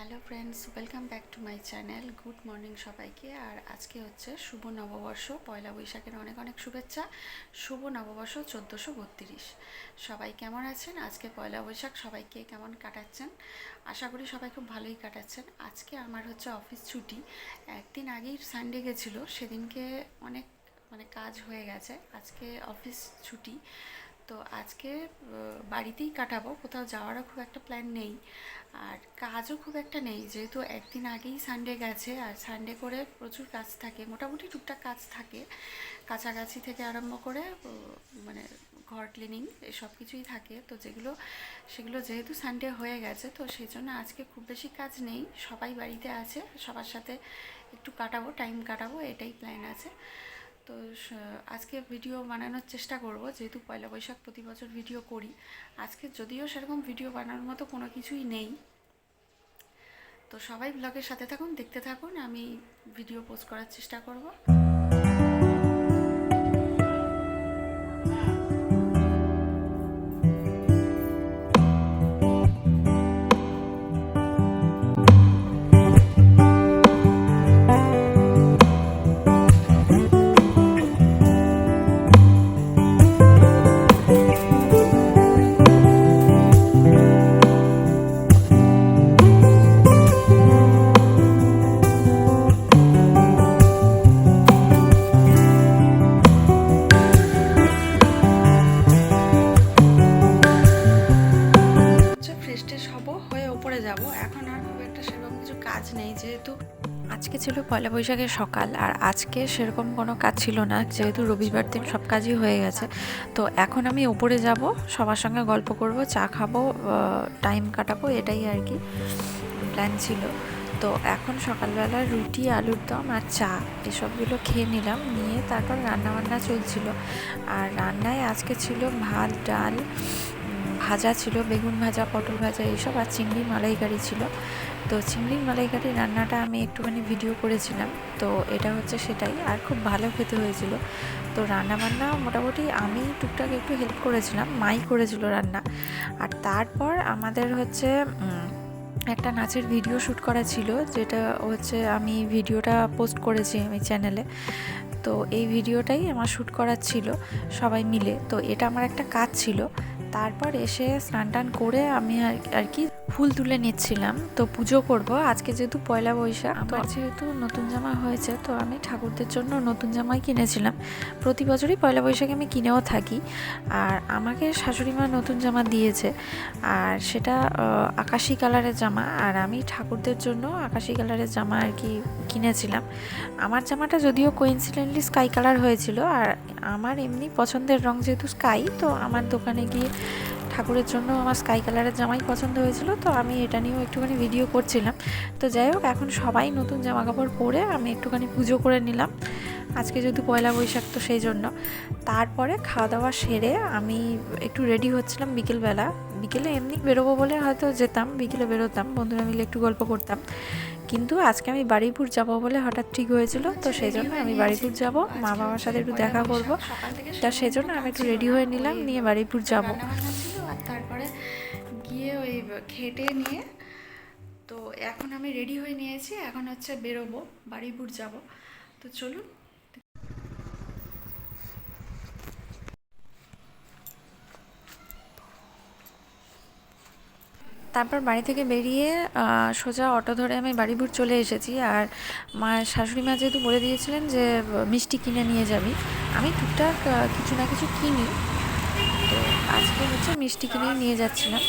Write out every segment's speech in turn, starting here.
Hello friends, welcome back to my channel. Good morning সবাইকে। আর আজকে হচ্ছে শুভ নববর্ষ, পয়লা বৈশাখের অনেক অনেক শুভেচ্ছা। শুভ নববর্ষ চোদ্দোশো বত্রিশ। সবাই কেমন আছেন? আজকে পয়লা বৈশাখ, সবাইকে কেমন কাটাচ্ছেন? আশা করি সবাই খুব ভালোই কাটাচ্ছেন। আজকে আমার হচ্ছে অফিস ছুটি। একদিন আগেই সানডে গেছিল, সেদিনকে অনেক মানে কাজ হয়ে গেছে। আজকে অফিস ছুটি। তো আজকে বাড়িতেই কাটাবো, কোথাও যাওয়ারও খুব একটা প্ল্যান নেই। আর কাজও খুব একটা নেই, যেহেতু একদিন আগেই সানডে গেছে, আর সানডে করে প্রচুর কাজ থাকে, মোটামুটি টুকটাক কাজ থাকে। কাছাকাছি থেকে আরম্ভ করে মানে ঘর ক্লিনিং এসব কিছুই থাকে। তো যেগুলো, সেগুলো যেহেতু সানডে হয়ে গেছে, তো সেই জন্য আজকে খুব বেশি কাজ নেই। সবাই বাড়িতে আছে, সবার সাথে একটু কাটাবো টাইম কাটাবো, এটাই প্ল্যান আছে। তো আজকে ভিডিও বানানোর চেষ্টা করব, যেহেতু পয়লা বৈশাখ প্রতি বছর ভিডিও করি। আজকে যদিও সেরকম ভিডিও বানানোর মতো কোনো কিছুই নেই। তো সবাই ব্লগের সাথে থাকুন, দেখতে থাকুন, আমি ভিডিও পোস্ট করার চেষ্টা করব। কাজ নেই যেহেতু আজকে ছিল পয়লা বৈশাখের সকাল আর আজকে সেরকম কোনো কাজ ছিল না, যেহেতু রবিবার দিন সব কাজই হয়ে গেছে। তো এখন আমি ওপরে যাব, সবার সঙ্গে গল্প করব, চা খাব টাইম কাটাবো, এটাই আর কি প্ল্যান ছিল। তো এখন সকালবেলা রুটি, আলুর দম আর চা এসবগুলো খেয়ে নিলাম, নিয়ে তারপর রান্না বান্না চলছিল। আর রান্নায় আজকে ছিল ভাত, ডাল ভাজা ছিল, বেগুন ভাজা, পটল ভাজা, এইসব আর চিংড়ি মালাইকারি ছিল। তো চিংড়ি মালাইকারি রান্নাটা আমি একটুখানি ভিডিও করেছিলাম, তো এটা হচ্ছে সেটাই। আর খুব ভালো খেতে হয়েছিল। তো রান্না বান্না মোটামুটি আমি টুকটাক একটু হেল্প করেছিলাম, মাই করেছিল রান্না। আর তারপর আমাদের হচ্ছে একটা নাচের ভিডিও শ্যুট করা ছিল, যেটা হচ্ছে আমি ভিডিওটা পোস্ট করেছি আমি চ্যানেলে তো এই ভিডিওটাই আমার শ্যুট করার ছিল সবাই মিলে। তো এটা আমার একটা কাজ ছিল তারপর এসে স্নান টান করে আমি আর আর কি ফুল তুলে নিচ্ছিলাম। তো পুজো করব। আজকে যেহেতু পয়লা বৈশাখ আমার যেহেতু নতুন জামা হয়েছে তো আমি ঠাকুরদের জন্য নতুন জামাই কিনেছিলাম। প্রতি বছরই পয়লা বৈশাখে আমি কিনেও থাকি। আর আমাকে শাশুড়ি মা নতুন জামা দিয়েছে। আর সেটা আকাশি কালারের জামা। আর আমি ঠাকুরদের জন্য আকাশি কালারের জামা আর কি কিনেছিলাম। আমার জামাটা যদিও কোইন্সিডেন্টলি স্কাই কালার হয়েছিল। আর আমার এমনি পছন্দের রং যেহেতু স্কাই তো আমার দোকানে গিয়ে ঠাকুরের জন্য আমার স্কাই কালারের জামাই পছন্দ হয়েছিল, তো আমি এটা নিয়েও একটুখানি ভিডিও করছিলাম। তো যাই হোক, এখন সবাই নতুন জামা কাপড় পরে আমি একটুখানি পুজো করে নিলাম। আজকে যেহেতু পয়লা বৈশাখ, তো সেই জন্য। তারপরে খাওয়া দাওয়া সেরে আমি একটু রেডি হচ্ছিলাম বিকেলবেলা। বিকেলে এমনি বেরোবো বলে হয়তো যেতাম, বিকেলে বেরোতাম, বন্ধুরা মিলে একটু গল্প করতাম। কিন্তু আজকে আমি বারুইপুর যাব বলে হঠাৎ ঠিক হয়েছিল, তো সেই জন্য আমি বারুইপুর যাব, মা বাবার সাথে একটু দেখা করব। তা সেই জন্য আমি একটু রেডি হয়ে নিলাম, নিয়ে বারুইপুর যাব। আর তারপরে গিয়ে ওই খেটে নিয়ে, তো এখন আমি রেডি হয়ে নিয়েছি, এখন হচ্ছে বেরোবো বারুইপুর যাব। তো চলুন। তারপর বাড়ি থেকে বেরিয়ে সোজা অটো ধরে আমি বাড়িপুর চলে এসেছি। আর মা, শাশুড়ি মা যেহেতু বলে দিয়েছিলেন যে, মিষ্টি কিনে নিয়ে যাবি, আমি টুকটাক কিছু না কিছু কিনি। আজকে হচ্ছে মিষ্টি কিনে নিয়ে যাচ্ছিলাম।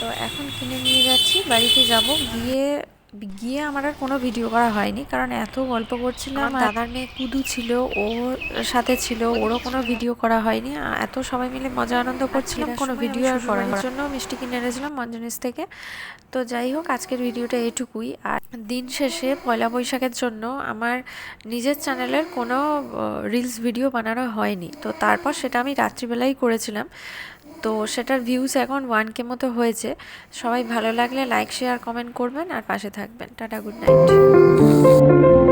তো এখন কিনে নিয়ে যাচ্ছি বাড়িতে যাব। গিয়ে গিয়ে আমার আর কোনো ভিডিও করা হয়নি কারণ এত গল্প করছিলাম দাদার মেয়ে কুদু ছিল ওর সাথে ছিল ওরও কোনো ভিডিও করা হয়নি এত সবাই মিলে মজা আনন্দ করছিলাম কোনো ভিডিও আর করার জন্য মিষ্টি কিনে এনেছিলাম মঞ্জনিস থেকে। তো যাই হোক আজকের ভিডিওটা এটুকুই। আর দিন শেষে পয়লা বৈশাখের জন্য আমার নিজের চ্যানেলের কোনো রিলস ভিডিও বানানো হয়নি। তো তারপর সেটা আমি রাত্রিবেলাই করেছিলাম। তো সেটার ভিউস এখন ওয়ান কে মতো হয়েছে। সবাই ভালো লাগলে লাইক শেয়ার কমেন্ট করবেন আর পাশে থাকবেন। Tata good night